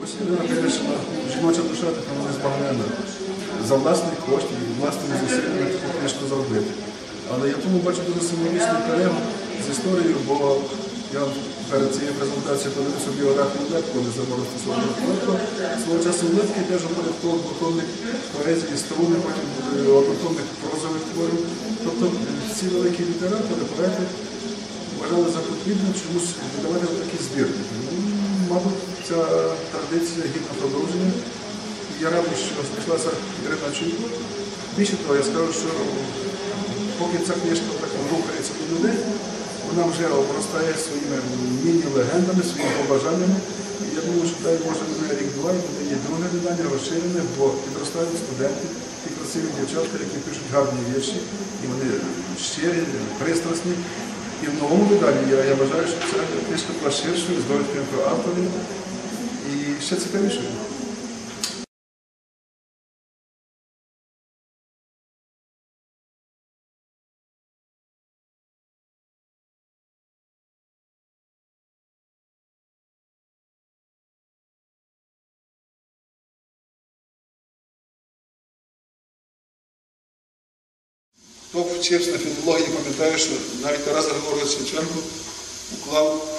Ірина вирішила, жіноча душа така вона збавлена. За власний кошт і власними зусиллями таку книжку зробити. Але я тому бачу дуже символічний перегляд з історією, бо я перед цією презентацією подивився біографію Лепко, не забору стосовно Лепко. Свого часу Лепки теж упорядковав двотомник поезії, струнний, потім буде однотомник прозових творів. Тобто ці великі літератори, поети вважали за потрібне чомусь видавати такі збірники. Мабуть, ця традиція гідна продовження. Я радий, що знайшлася Ірина Чуйко. Більше того, я скажу, що поки ця книжка так рухається до людей, вона вже обростає своїми міні-легендами, своїми побажаннями. І я думаю, що дай Боже буде рік-два і буде є друге видання розширене, бо підростають студенти, ті красиві дівчатки, які пишуть гарні вірші, і вони щирі, пристрасні. І в новому виданні я, я вважаю, що це книжка була ширшою, з довідкою про авторів і ще цікавішою. Хто вчився на філології, пам'ятає, що навіть Тарас Григорович Шевченко уклав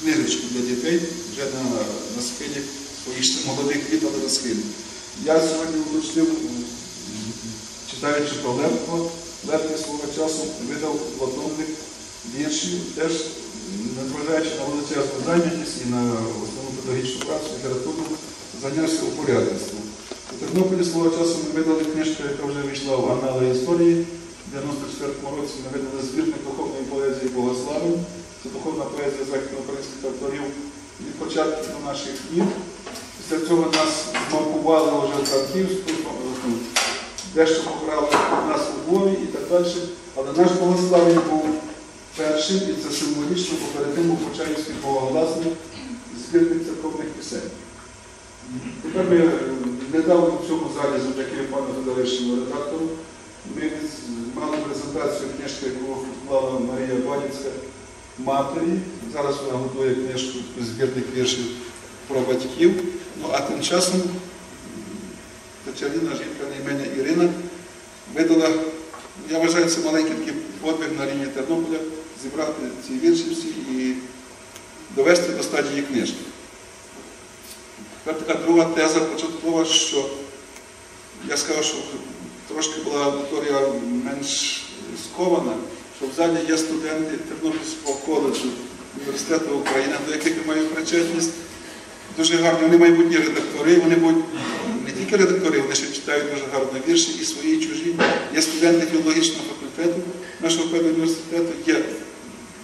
книжечку для дітей вже на, на спині своїх молодих літ, на схилі. Я сьогодні уточнив, читаючи про Левко, Левки свого часу видав одномник віршів, теж незважаючи на величезну зайнятість і на основну педагогічну працю, літературу, зайнявся упорядництвом. У Тернополі свого часу ми видали книжку, яка вже війшла в анали історії. В 94-му році ми видали збірник духовної поезії Богослави. Це духовна поезія західноукраїнських авторів від початку до наших днів. Після цього нас змаркували вже ну, дещо покрали нас у Львові і так далі. Але наш Богославий був першим, і це символічно, бо тим Почаївський Богогласний збірник церковних пісень. Тепер ми е, недавно в цьому залі завдяки пану Федоришному редактору ми мали презентацію книжки, яку вклала Марія Банівська матері. Зараз вона готує книжку збірник віршів про батьків. Ну а тим часом м, жінка на ім'я Ірина, видала, я вважаю, це маленький такий подвиг на рівні Тернополя, зібрати ці вірші всі і довести до стадії книжки. Тепер така друга теза початкова, що я скажу, що трошки була аудиторія менш скована, що в залі є студенти Тернопільського коледжу університету України, до яких я маю причетність. Дуже гарні, вони майбутні редактори, вони будуть не тільки редактори, вони ще читають дуже гарно вірші і свої, і чужі. Є студенти філологічного факультету нашого педуніверситету, є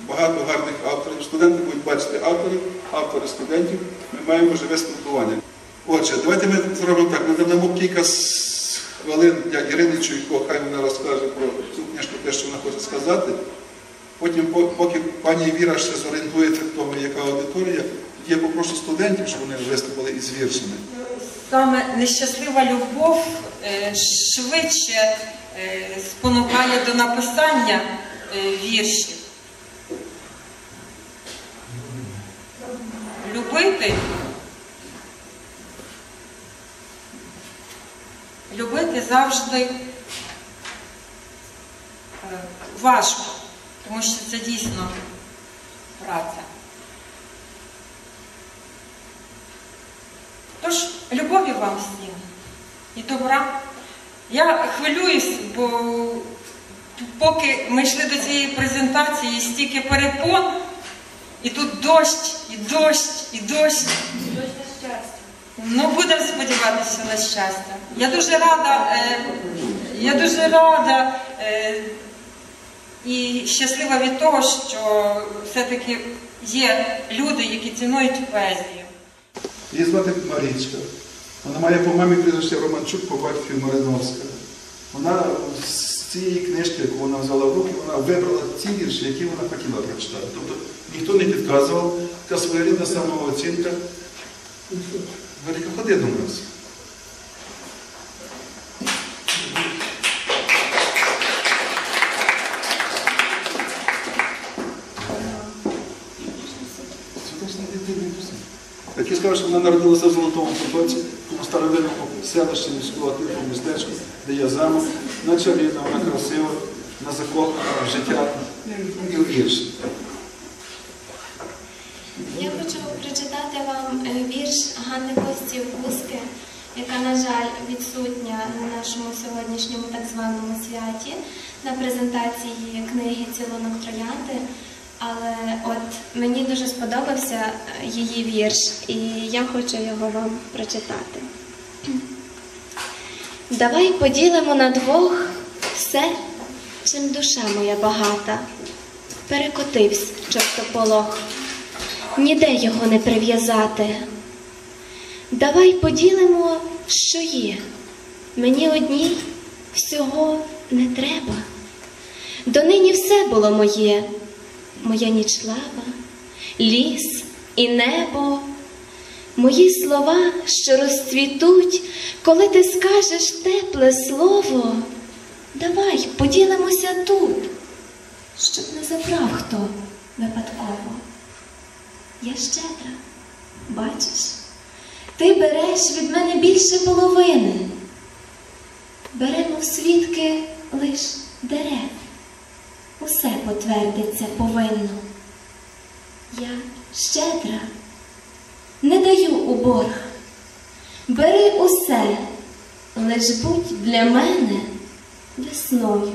багато гарних авторів. Студенти будуть бачити авторів, автори студентів. Ми маємо живе спілкування. Отже, давайте ми зробимо так. Ми надамо кілька хвилин для Ірини Чуйко, хай вона розкаже про цю книжку, те, що вона хоче сказати. Потім, поки пані Віра ще зорієнтується, хто ми, яка аудиторія, я попрошу студентів, щоб вони виступили із віршами. Саме нещаслива любов е, швидше е, спонукає до написання е, віршів. Любити. Любити завжди е, важко, тому що це дійсно праця. Тож, любові вам всім і добра. Я хвилююсь, бо поки ми йшли до цієї презентації, стільки перепон, і тут дощ, і дощ, і дощ. Ну, будемо сподіватися на щастя. Я дуже рада, е, я дуже рада е, і щаслива від того, що все-таки є люди, які цінують поезію. Її звати Марічка. Вона має по мамі прізвище Романчук, по батькові Мариновська. Вона з цієї книжки, яку вона взяла в руки, вона вибрала ті вірші, які вона хотіла прочитати. Тобто ніхто не підказував, така своєрідна самооцінка. Маріка, ходи до нас. Такі скажуть, що вона народилася в Золотому Потоці, тому старовинному селищі міського типу містечку, де є замок, чарівна, вона красива, вона закохана в життя і в вірш. Я хочу прочитати вам е, вірш Ганни Костів Гуски, яка, на жаль, відсутня на нашому сьогоднішньому так званому святі на презентації книги Цілунок Троянди. Але от мені дуже сподобався її вірш, і я хочу його вам прочитати. Давай поділимо на двох все, чим душа моя багата. Перекотився чортополох ніде його не прив'язати. Давай поділимо, що є. Мені одній всього не треба. Донині все було моє, моя нічлава, ліс і небо, мої слова, що розцвітуть, коли ти скажеш тепле слово. Давай поділимося тут, щоб не забрав хто випадково. Я щедра, бачиш, ти береш від мене більше половини. Беремо в свідки лиш дерев. Усе потвердиться повинно. Я щедра, не даю у борг. Бери усе, лиш будь для мене весною,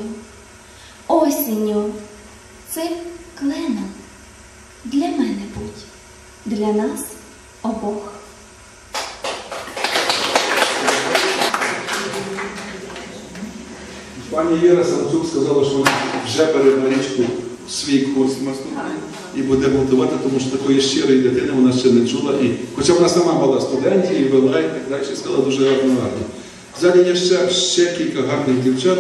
осінню, цим кленом. Для мене будь, для нас обох. Пані Віра Самцук сказала, що вона вже бере на річку свій курс наступний і буде мотивувати, тому що такої щирої дитини вона ще не чула. І, хоча вона сама була студентів і вела і так далі, сказала дуже гарно гарно. В залі є ще, ще кілька гарних дівчат.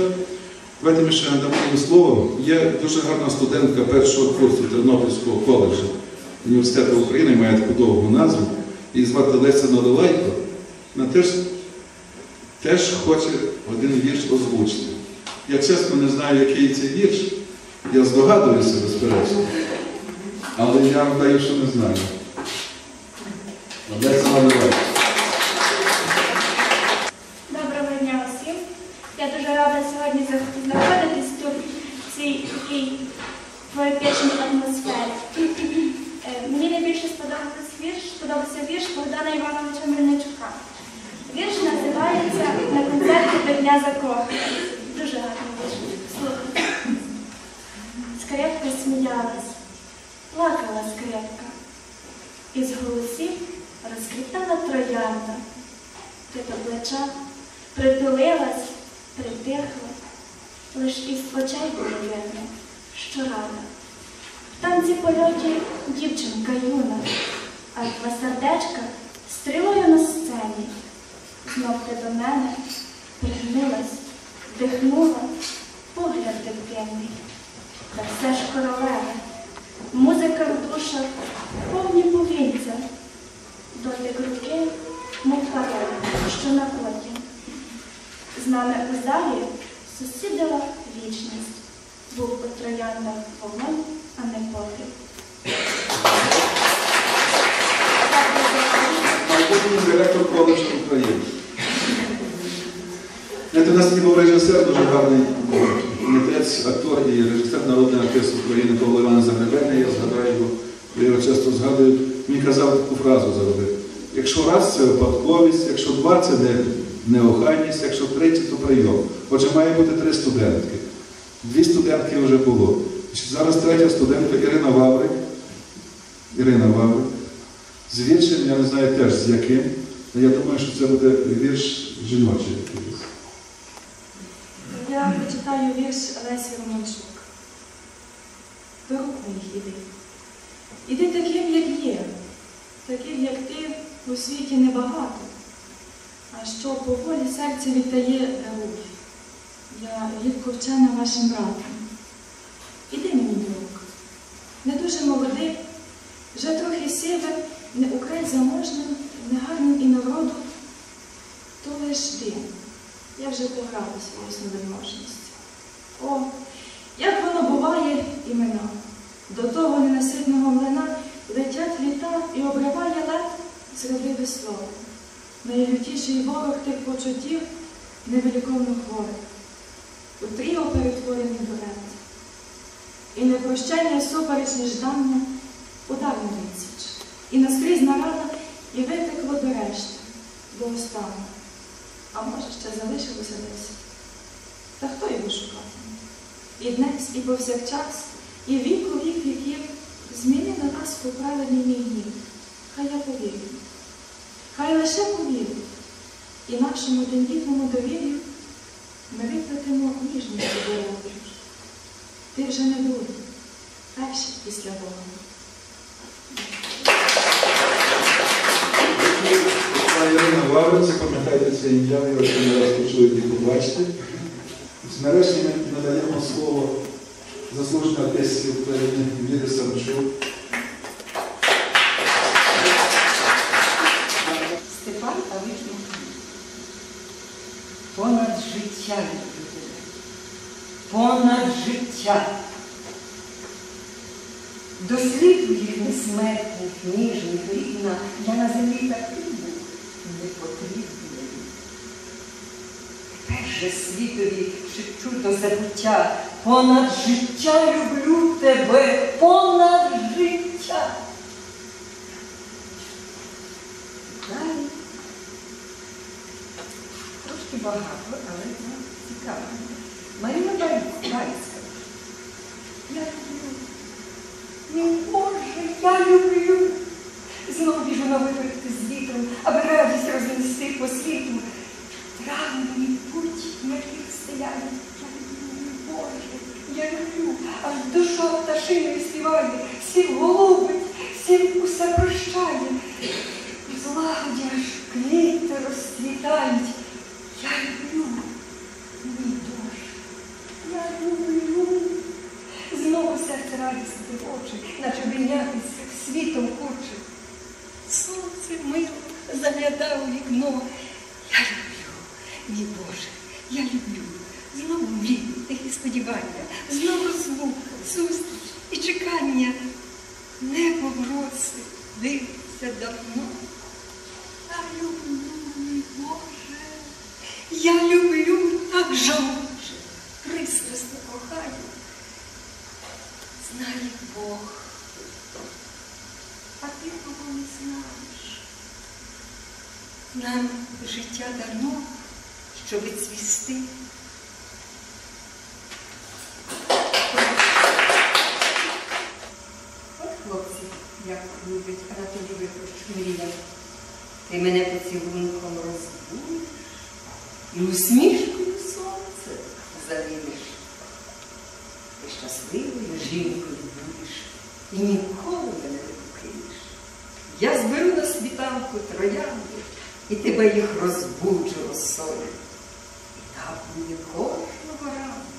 Давайте ми ще надамо їм слово. Є дуже гарна студентка першого курсу Тернопільського коледжу університету України, має таку довгу назву. Її звати Леся Нодолайко. Вона теж теж хоче один вірш озвучити. Я чесно не знаю, який це вірш. Я здогадуюся, безперечно. Але я вдаю, що не знаю. Доброго дня усім. Я дуже рада сьогодні знаходитись тут, в цій такій поетичній атмосфері. Е, Мені найбільше сподобався вірш, сподобався вірш Богдана Івановича Мельничука. Вірш називається На концерті до Дня закоханих. Із голосів розквітала троянда. Ти до плеча притулилась, притихла, лиш із очей було видно, що рада. В танці польоті дівчинка юна, а два сердечка стрілою на сцені. Знов ти до мене пригнилась, вдихнула, погляд дитинний. Та все ж королеве, музика в душах, повні повінця, дотик руки, мов пароль, що на потім. З нами у залі сусідила вічність. Був у трояндах вогонь, а не майбутній директор коледжу України. Знаєте, у нас був режисер, дуже гарний митець, актор і режисер народний артист України Павло Іван Загребельний, я згадаю його, я його часто згадую, він казав таку фразу завжди. Якщо раз це випадковість, якщо два це неохайність, якщо третє, то прийом. Отже, має бути три студентки. Дві студентки вже було. Зараз третя студентка Ірина Ваврик. Ірина Ваврик. З віршем, я не знаю теж з яким, але я думаю, що це буде вірш жіночий. якийсь. Я вірш Лесі Романчук. До рук моїх іди. Іди таким, як є, таким, як ти у світі небагато, а що поволі серце віддає даруй. Я рідко вчена вашим братом. Іди мені до рук. Не дуже молодий, вже трохи сиве, не украй заможним, не гарним і народу, то лиш дим. Я вже пограла свою сневельможність. О, як воно буває імена. До того ненаситного млина летять літа і обриває лед зрадливе слово. Найлютіший ворог тих почуттів невеликовно хворих. У тріо перетворений дует. І непрощення супереч неждання удар на відсіч. І наскрізь нарада, і витекло до решти, до останнього. А може, ще залишилося десь. Та хто його шукатиме? І днес, і повсякчас, і вік у вік віків зміни на нас поправлені мій. Хай я повірю. Хай лише повірю. І нашому тендітному довір'ю ми виплатимо ніжністю дорогу. Ти вже не друг, перший після Бога. Ірина Вавр, запам'ятайте це ім'я, його ще не раз почуєте і побачите. Нарешті ми надаємо слово заслуженої артистці України Вірі Самчук. Степан Павлович Понад життя люблю. Понад життя. Досліджуєш несмертних, ніжних, рідна, я на землі такий був не потрібний. Тепер же світові шепчу до забуття. Понад життя люблю тебе, понад життя. Далі трошки багато, але цікаво. Марина Байська. Я люблю. Мій Боже, я люблю. Знов біжу на виперти з вітром, аби радість рознести по світу. Травмені путь, яких стоять. Я люблю, Боже, я люблю. Аж душа пташиною співає, всіх голубить, всім усе прощає. Злагоді аж квіти розцвітають. Я люблю, мій Боже, я люблю. Знову серце радість очі, наче обійнятися світом хоче. Сонце мило заглядав у вікно. Я люблю, мій Боже, я люблю. Знову мрії, тихі сподівання, знову звук, зустріч і чекання. Небо просить, дивиться давно. Я люблю, мій Боже, я люблю так жалуже, пристрасно кохаю. Знає Бог, а ти кого не знаєш. Нам життя дано, щоб цвісти. От хлопці, як любить, Анатолій Вихович мріяв. Ти мене поцілунком розбудиш і усмішкою сонце завіниш. Ти щасливою жінкою будеш і ніколи мене не покинеш. Я зберу на світанку троянди і тебе їх розбуджу росою. Буде кожного ранку.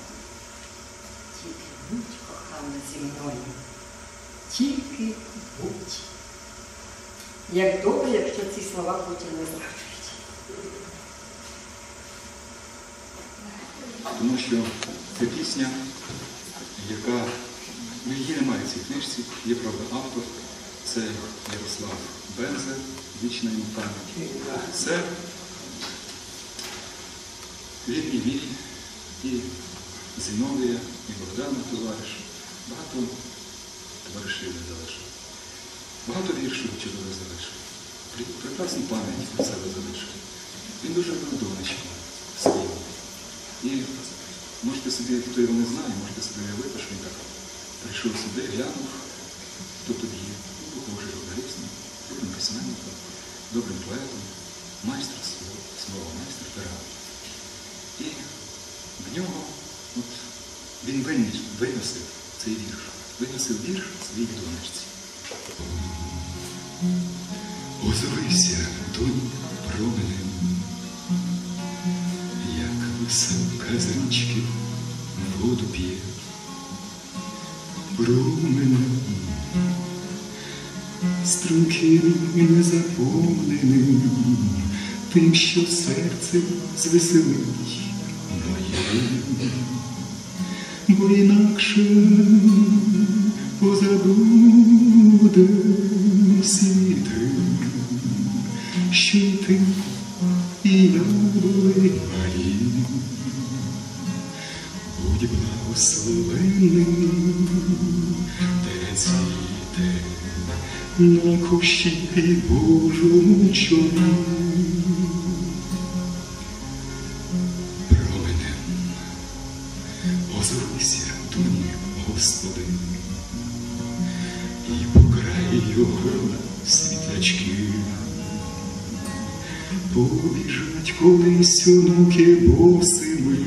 Тільки будь кохана зі мною. Тільки будь. Як добре, якщо ці слова потім не зраджують. Тому що це пісня, яка ну, її немає в цій книжці, є правда автор, це Ярослав Бензе, вічна йому пам'ять. Це він і мій, і Зіновія, і Богдана товариш. Багато товаришів не залишив. Багато віршів чудово залишив. Прекрасну пам'ять про себе залишив. Він дуже донечком своїм. І можете собі, хто його не знає, можете собі уявити, що він так прийшов сюди, глянув, хто тут є. Він журналістом, добрим письменником, добрим поетом, майстер свого, свого майстер пера. І нього от, він виніс, виносив цей вірш, виносив вірш своїй донечці. Озовися, донь, променем, як висока з річки воду п'є. Променем, струнким і незаповненим, тим, що серце звеселить моє, бо інакше позабуде світи. що й ти і я були. Будь благословений, де цвіте на кущі Божому чолі. Озовися до них, Господи, і покрай його світлячки. Побіжать колись онуки босими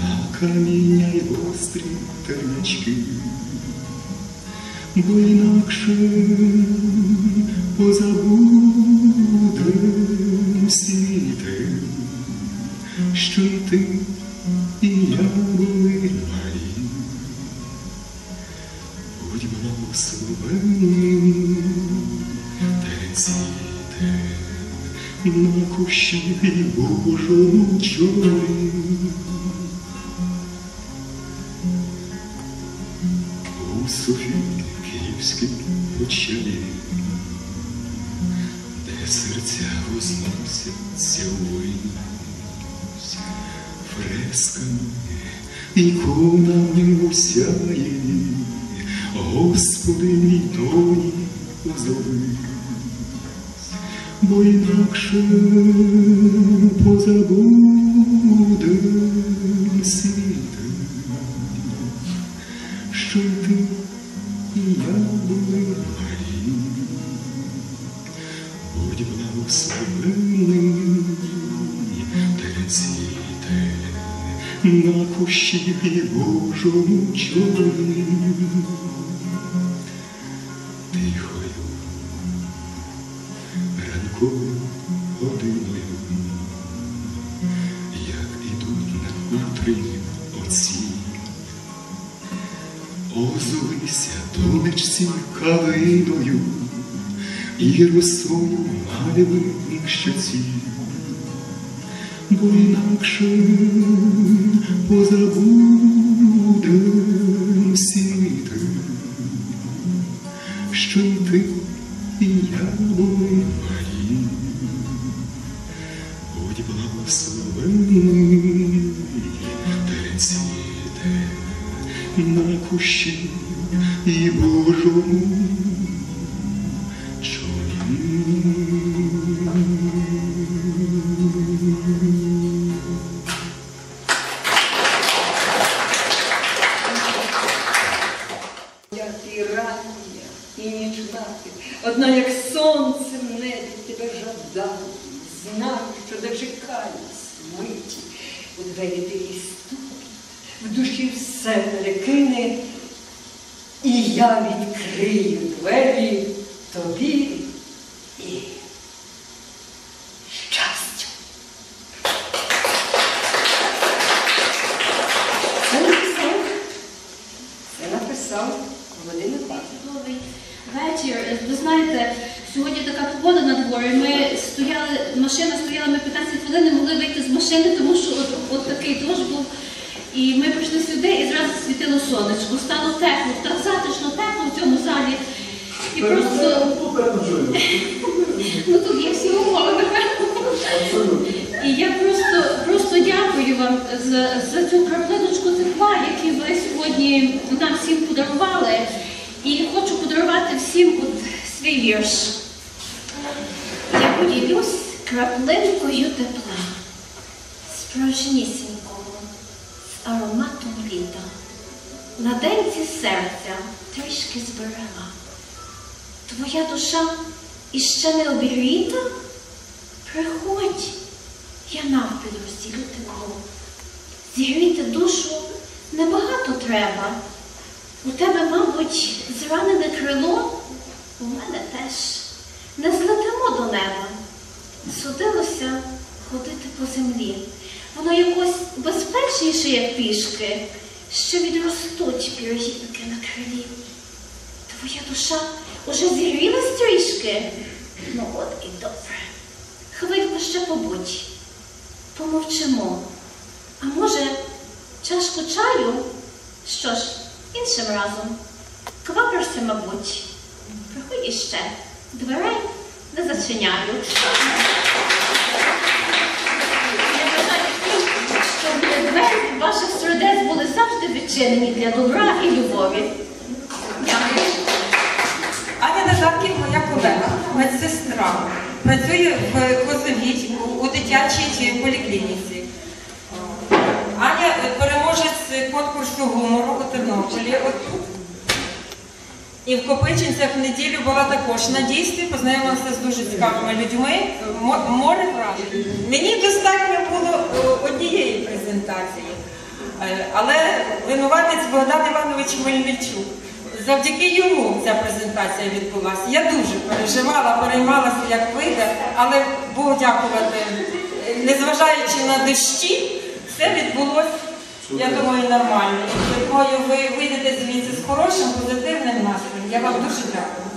на каміння й гострі тернячки, бо інакше позабудем світе, що й ти цвіте на кущі Божому чолі. У Софії Київській очалі, де серця возносяться ввись, фресками, іконами усяє, Господи мій доні озовись, бо інакше позабудем світе, що й ти і я були малі. Будь благословений, де цвіте на кущі Божому чолі. І росою малювих щоці, бо інакше позабудем світи, що й ти і я були малі. Будь благословений, де цвіте на кущі і Божому тебе знав, що дочекаюсь миті, у двері тихий стукіт, в душі все перекине, і я відкрию двері тобі і щастю. Це написав, це написав Володимир Павлович. Чудовий вечір. Ви знаєте, сьогодні така погода на дворі. Ми стояли, машина стояла, ми 15 хвилин не могли вийти з машини, тому що от, от такий дощ був. І ми прийшли сюди і зразу світило сонечко. Стало тепло, так затишно, тепло в цьому залі. І просто ну тут є всі умови, напевно. І я просто, просто дякую вам за, за цю краплиночку тепла, яку ви сьогодні нам всім подарували. І хочу подарувати всім от свій вірш. Я поділюсь краплинкою тепла, справжнісінького, з ароматом літа. На денці серця трішки зберегла. Твоя душа іще не обігріта? Приходь, я навпіл розділю тепло. Зігріти душу небагато треба. У тебе, мабуть, зранене крило, у мене теж. Не злетимо до неба. Судилося ходити по землі. Воно якось безпечніше, як пішки, що відростуть пір'їнки на крилі. Твоя душа уже зігрілась трішки. Ну от і добре. Хвильку ще побудь, помовчимо. А може, чашку чаю? Що ж, іншим разом. Квапишся, мабуть. Приходь іще. Дверей не зачиняю. Я бажаю щоб двері ваших сердець були завжди відчинені для добра і любові. Медсестра. Працює в Козовій у дитячій поліклініці. Аня переможець конкурсу гумору у Тернополі. І в Копичинцях в неділю була також на дійстві, познайомилася з дуже цікавими людьми. Море вражень. Мені достатньо було е, однієї презентації. Е, Але винуватець Богдан Іванович Мельничук. Завдяки йому ця презентація відбулася. Я дуже переживала, переймалася, як вийде, але Богу дякувати, незважаючи на дощі, все відбулося, я думаю, нормально. Думаю, ви вийдете звідси з хорошим, позитивним настроєм. Я вам дуже. Дякую.